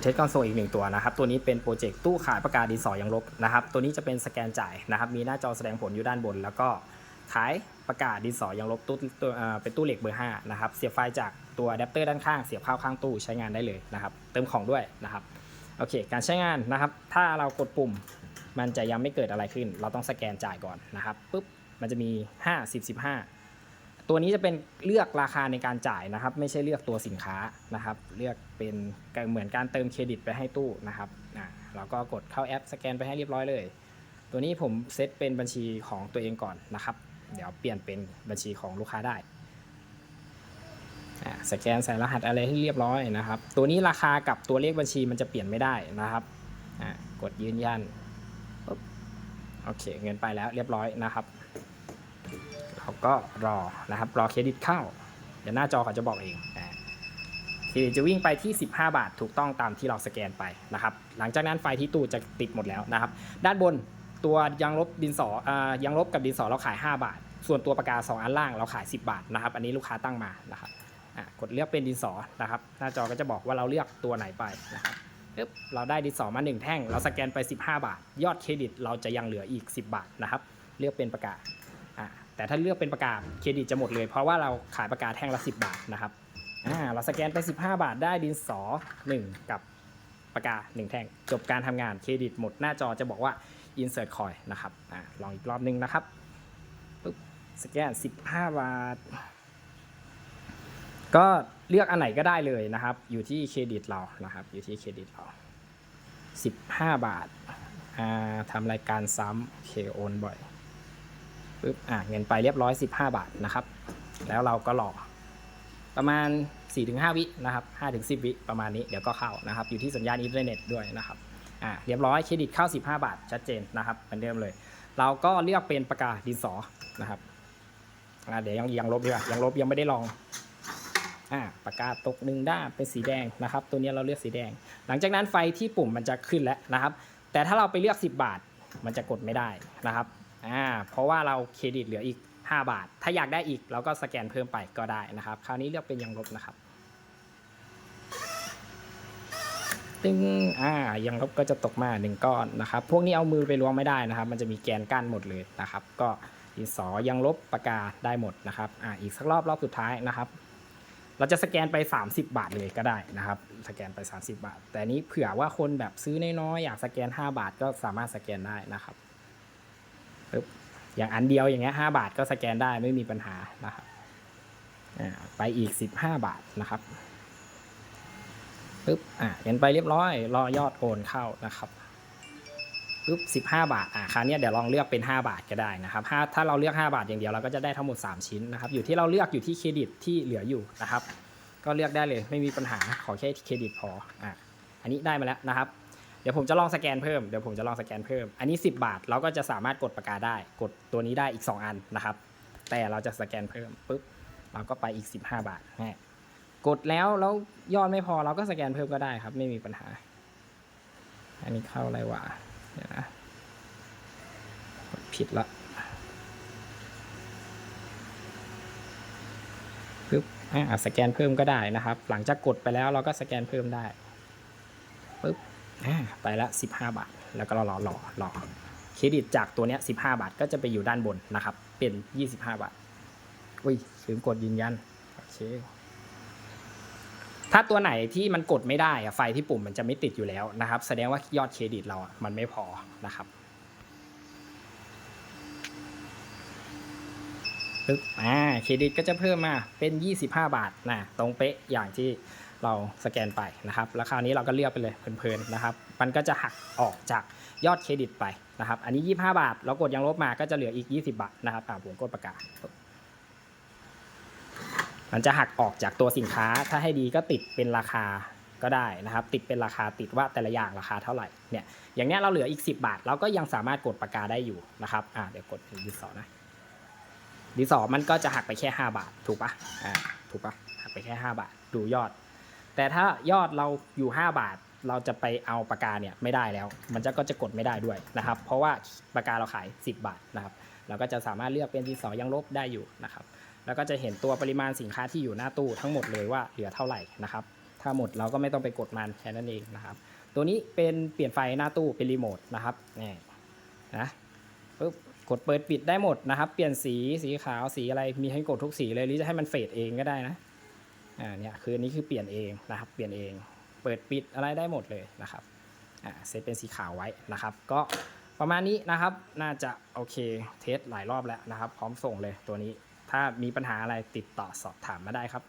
เทสคอนโซลอีกหนึ่งตัวนะครับ ตัวนี้เป็นโปรเจกต์ตู้ขายประกาศดินสอยังลบนะครับ ตัวนี้จะเป็นสแกนจ่ายนะครับ มีหน้าจอแสดงผลอยู่ด้านบน แล้วก็ขายประกาศดินสอยังลบตู้ตัวเอ่อเป็นตู้เหล็กเบอร์5นะครับ เสียบไฟจากตัวอะแดปเตอร์ด้านข้าง เสียบเข้าข้างตู้ใช้งานได้เลยนะครับ เติมของด้วยนะครับ โอเค การใช้งานนะครับ ถ้าเรากดปุ่มมันจะยังไม่เกิดอะไรขึ้น เราต้องสแกนจ่ายก่อนนะครับปุ๊บ มันจะมี 5 10 15 ตัวนี้จะเป็นเลือกราคาในการจ่ายนะครับ ไม่ใช่เลือกตัวสินค้านะครับ เลือกเป็นเหมือนการเติมเครดิตไปให้ตู้นะครับอ่าเราก็กดเข้าแอปสแกนไปให้เรียบร้อยเลย ตัวนี้ผมเซตเป็นบัญชีของตัวเองก่อนนะครับ เดี๋ยวเปลี่ยนเป็นบัญชีของลูกค้าได้อ่าสแกนใส่รหัสอะไรให้เรียบร้อยนะครับ ตัวนี้ราคากับตัวเลขบัญชีมันจะเปลี่ยนไม่ได้นะครับอ่ากดยืนยันโอเคเงินไปแล้วเรียบร้อยนะครับ เราก็รอนะครับรอเครดิตเข้า เดี๋ยวหน้าจอเขาจะบอกเองเครดิตจะวิ่งไปที่ 15 บาท ถูกต้องตามที่เราสแกนไปนะครับ หลังจากนั้นไฟที่ตู้จะติดหมดแล้วนะครับ ด้านบนตัวยางลบดินสออ่ายางลบกับดินสอเราขาย 5 บาท ส่วนตัวปากกา 2 อันล่างเราขาย 10 บาทนะครับ อันนี้ลูกค้าตั้งมานะครับกดเลือกเป็นดินสอนะครับ หน้าจอก็จะบอกว่าเราเลือกตัวไหนไปนะครับปึ๊บเราได้ดินสอมา 1 แท่ง เราสแกนไป 15 บาท ยอดเครดิตเราจะยังเหลืออีก 10 บาทนะครับ เลือกเป็นปากกาอ่า แต่ถ้าเลือกเป็นประกาศเครดิตจะหมดเลย เพราะว่าเราขายประกาศแท่งละ 10 บาทนะครับอ่าเราสแกนไป 15 บาทได้ดินสอ 1 กับประกาศ1แท่ง จบการทำงานเครดิตหมดหน้าจอจะบอกว่า insert coin นะครับอ่าลองอีกรอบนึงนะครับปุ๊บสแกน 15 บาท ก็เลือกอันไหนก็ได้เลยนะครับ อยู่ที่เครดิตเรานะครับ อยู่ที่เครดิตเรา 15 บาทอ่าทำรายการซ้ำเคโอนบ่อย ปึ๊บอะเงินไปเรียบร้อย 15 บาทนะครับ แล้วเราก็รอประมาณ 4-5 วินะครับ5-10 วิประมาณนี้เดี๋ยวก็เข้านะครับ อยู่ที่สัญญาณอินเทอร์เน็ตด้วยนะครับอะเรียบร้อยเครดิตเข้า 15 บาท ชัดเจนนะครับเหมือนเดิมเลย เราก็เลือกเป็นประกาศดินสอนะครับอะเดี๋ยวยังยังลบดีกว่ายังลบยังไม่ได้ลองอะประกาศตกหนึ่งด้าเป็นสีแดงนะครับ ตัวนี้เราเลือกสีแดง หลังจากนั้นไฟที่ปุ่มมันจะขึ้นแล้วนะครับ แต่ถ้าเราไปเลือก 10 บาท มันจะกดไม่ได้นะครับ อ่าเพราะว่าเราเครดิตเหลืออีก 5 บาท ถ้าอยากได้อีกเราก็สแกนเพิ่มไปก็ได้นะครับ คราวนี้เลือกเป็นยังลบนะครับตึงอ่ายังลบก็จะตกมาหนึ่งก้อนนะครับ พวกนี้เอามือไปล้วงไม่ได้นะครับ มันจะมีแกนกั้นหมดเลยนะครับ ก็ดินสอยังลบปากกาได้หมดนะครับอ่าอีกสักรอบรอบสุดท้ายนะครับ เราจะสแกนไป 30 บาทเลยก็ได้นะครับ สแกนไป 30 บาท แต่นนี้เผื่อว่าคนแบบซื้อน้อยๆอยากสแกน 5 บาทก็สามารถสแกนได้นะครับ ปึ๊บอย่างอันเดียวอย่างเงี้ยห้าบาทก็สแกนได้ไม่มีปัญหานะครับไปอีกสิบห้าบาทนะครับปึ๊บอ่าเงินไปเรียบร้อย รอยอดโอนเข้านะครับปึ๊บสิบห้าบาทอ่าคราวเนี้ยเดี๋ยวลองเลือกเป็นห้าบาทก็ได้นะครับถ้าถ้าเราเลือกห้าบาทอย่างเดียวเราก็จะได้ทั้งหมดสามชิ้นนะครับ อยู่ที่เราเลือกอยู่ที่เครดิตที่เหลืออยู่นะครับ ก็เลือกได้เลยไม่มีปัญหาขอแค่เครดิตพออ่าอันนี้ได้มาแล้วนะครับ เดี๋ยวผมจะลองสแกนเพิ่มเดี๋ยวผมจะลองสแกนเพิ่ม อันนี้ 10 บาทเราก็จะสามารถกดปากกาได้ กดตัวนี้ได้อีก 2 อันนะครับ แต่เราจะสแกนเพิ่มปุ๊บเราก็ไปอีก 15 บาทแหมกดแล้วแล้วยอดไม่พอเราก็สแกนเพิ่มก็ได้ครับ ไม่มีปัญหา อันนี้เข้าอะไรวะเดี๋ยวนะผิดละปึ๊บอะสแกนเพิ่มก็ได้นะครับ หลังจากกดไปแล้วเราก็สแกนเพิ่มได้ปึ๊บ ไปละ 15 บาท แล้วก็รอรอรอรอเครดิตจากตัวเนี้ย15 บาทก็จะไปอยู่ด้านบนนะครับ เป็น 25 บาท อุ้ยลืมกดยืนยันโอเคถ้าตัวไหนที่มันกดไม่ได้อะไฟที่ปุ่มมันจะไม่ติดอยู่แล้วนะครับ แสดงว่ายอดเครดิตเราอะมันไม่พอนะครับปึ๊บอ่าเครดิตก็จะเพิ่มมาเป็น 25 บาทนะตรงเป๊ะอย่างที่ เราสแกนไปนะครับ แล้วคราวนี้เราก็เลือกไปเลยเพลินๆนะครับ มันก็จะหักออกจากยอดเครดิตไปนะครับ อันนี้ 25 บาท เรากดยังลบมาก็จะเหลืออีก 20 บาทนะครับผมกดประกาศ มันจะหักออกจากตัวสินค้า ถ้าให้ดีก็ติดเป็นราคาก็ได้นะครับ ติดเป็นราคาติดว่าแต่ละอย่างราคาเท่าไหร่เนี่ย อย่างนี้เราเหลืออีก 10 บาท เราก็ยังสามารถกดปากกาได้อยู่นะครับอ่าเดี๋ยวกดดิสอนะดิสอมันก็จะหักไปแค่ 5 บาท ถูกปะอ่าถูกปะหักไปแค่ 5 บาท ดูยอด แต่ถ้ายอดเราอยู่ 5 บาท เราจะไปเอาปากกาเนี่ยไม่ได้แล้ว มันจะก็จะกดไม่ได้ด้วยนะครับ เพราะว่าปากกาเราขาย 10 บาทนะครับ เราก็จะสามารถเลือกเป็นดินสอยังลบได้อยู่นะครับ แล้วก็จะเห็นตัวปริมาณสินค้าที่อยู่หน้าตู้ทั้งหมดเลยว่าเหลือเท่าไหร่นะครับ ถ้าหมดเราก็ไม่ต้องไปกดมันแค่นั้นเองนะครับ ตัวนี้เป็นเปลี่ยนไฟหน้าตู้เป็นรีโมทนะครับนี่นะปึ๊บกดเปิดปิดได้หมดนะครับ เปลี่ยนสีสีขาวสีอะไรมีให้กดทุกสีเลยหรือจะให้มันเฟดเองก็ได้นะ อ่าเนี่ยคืออันนี้คือเปลี่ยนเองนะครับ เปลี่ยนเอง เปิดปิดอะไรได้หมดเลยนะครับอ่าเซตเป็นสีขาวไว้นะครับ ก็ประมาณนี้นะครับ น่าจะโอเคเทสหลายรอบแล้วนะครับ พร้อมส่งเลยตัวนี้ ถ้ามีปัญหาอะไรติดต่อสอบถามมาได้ครับ